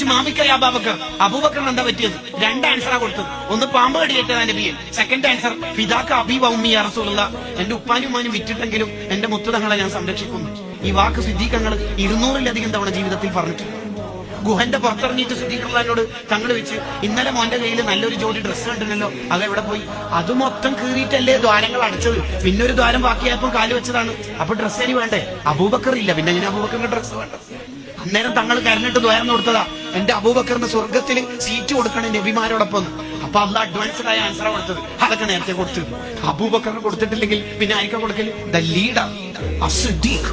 ചോദിച്ചു മാമിക്കറിയ അബാബക്കർ. അബൂബക്കറിന് എന്താ പറ്റിയത്? രണ്ട് ആൻസറാ കൊടുത്തത്. ഒന്ന് പാമ്പ് കടിയേറ്റതാ നബിയെ സെക്കൻഡ് ആൻസർ ഫിദാക്ക അബീബ ഉമ്മി അറസൂലുള്ള എന്റെ ഉപ്പാനും ഉമ്മാനും വിറ്റിട്ടെങ്കിലും എന്റെ മുത്തുതങ്ങളെ ഞാൻ സംരക്ഷിക്കുന്നു. ഈ വാക്ക് സിദ്ദീഖങ്ങൾ ഇരുന്നൂറിലധികം തവണ ജീവിതത്തിൽ പറഞ്ഞിട്ടുണ്ട്. ഗുഹന്റെ പുറത്തിറങ്ങിയിട്ട് സിദ്ദീഖുള്ളതിനോട് തങ്ങൾ വെച്ച് ഇന്നലെ മോന്റെ കയ്യിൽ നല്ലൊരു ജോഡി ഡ്രസ്സ് കണ്ടില്ലല്ലോ അത് എവിടെ പോയി? അത് മൊത്തം കീറിയിട്ടല്ലേ ദ്വാരങ്ങൾ അടച്ചത്. പിന്നെ ഒരു ദ്വാരം ബാക്കിയായപ്പോൾ കാലു വെച്ചതാണ്. അപ്പൊ ഡ്രസ്സ് ഇനി വേണ്ടേ? അബൂബക്കർ ഇല്ല പിന്നെ എങ്ങനെ അബൂബക്കറിന്റെ ഡ്രസ്സ് വേണ്ട അന്നേരം തങ്ങൾ കരഞ്ഞിട്ട് ദ്വാരം കൊടുത്തതാ. എന്റെ അബൂബക്കറിന് സ്വർഗത്തിൽ സീറ്റ് കൊടുക്കണേ നബിമാരോടൊപ്പം അപ്പൊ അല്ല അഡ്വാൻസ്ഡ് ആയ ആൻസർ കൊടുത്തത്. അതൊക്കെ നേരത്തെ കൊടുത്തു. അബൂബക്കറിന് കൊടുത്തിട്ടില്ലെങ്കിൽ പിന്നെ ആയിരിക്കും കൊടുക്കൽ? ദ ലീഡർ അസുദ്ദീഖ്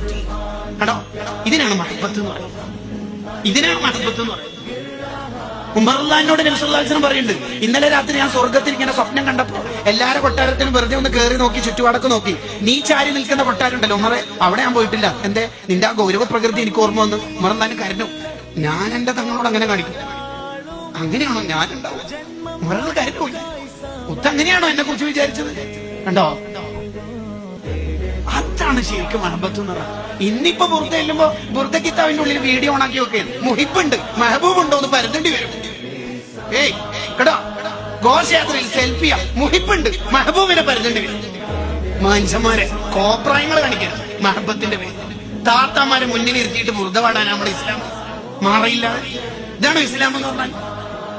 ഇതിനാണ് മഹബത്ത് എന്ന് പറയുന്നത്. ഇതിനാണ് മഹബത്ത് എന്ന് പറയുന്നത്. ഉമർലാനോട് നബിസ്വല്ലാസ്ലം പറയുന്നുണ്ട് ഇന്നലെ രാത്രി ഞാൻ സ്വർഗത്തിൽ ഇങ്ങനെ സ്വപ്നം കണ്ടപ്പോ എല്ലാരും കൊട്ടാരത്തിനും വെറുതെ ഒന്ന് കയറി നോക്കി ചുറ്റുപാടൊക്കെ നോക്കി. നീ ചാരി നിൽക്കുന്ന കൊട്ടാരം ഉണ്ടല്ലോ ഉമറെ. അവിടെ ഞാൻ പോയിട്ടില്ല. എന്തേ? നിന്റെ ആ ഗൗരവ പ്രകൃതി എനിക്ക് ഓർമ്മ വന്നു. ഉമർലാൻ കരഞ്ഞു. ഞാൻ എന്റെ തങ്ങളോട് അങ്ങനെ കാണിക്കും. അങ്ങനെയാണോ? ഞാൻ ഉണ്ടാവും. ഉമറിന് കരഞ്ഞു ഉത്ത അങ്ങനെയാണോ എന്നെ കുറിച്ച് വിചാരിച്ചത്? കണ്ടോ? അതാണ് ശരിക്കും മഹബത്ത് എന്ന് പറയുന്നത് ഇന്നിപ്പോ പുറത്ത് ചെല്ലുമ്പോ പുറത്തെ കിതാബിന്റെ ഉള്ളിൽ വീഡിയോ ഓണാക്കി ഒക്കെ മുഹിബുണ്ട് മെഹബൂബ് ഉണ്ടോ എന്ന് പരത്തേണ്ടി വരും. ഏയ് കേട്ടോ ഘോഷയാത്രയിൽ സെൽഫിയ മുഹിബുണ്ട് മെഹബൂബിനെ പരത്തേണ്ടി വരും. മനുഷ്യന്മാരെ കോപ്രായങ്ങൾ കാണിക്കരുത് മഹബത്തിന്റെ പേര്. താത്താമാരെ മുന്നിൽ ഇരുത്തിയിട്ട് മുറുത പാടാൻ നമ്മുടെ ഇസ്ലാം. മാറിയില്ല. ഇതാണ് ഇസ്ലാം എന്ന് പറഞ്ഞാൽ.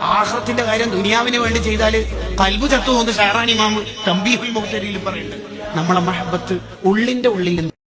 ആഹ്റത്തിന്റെ കാര്യം ദുനിയാവിന് വേണ്ടി ചെയ്താൽ കൽബു ചത്തു പോകുന്ന ഷാറാനി ഇമാമ് തമ്പി മുഖത്തരിയിൽ പറയുന്നുണ്ട്. നമ്മളെ മഹബത്ത് ഉള്ളിന്റെ ഉള്ളിൽ നിന്ന്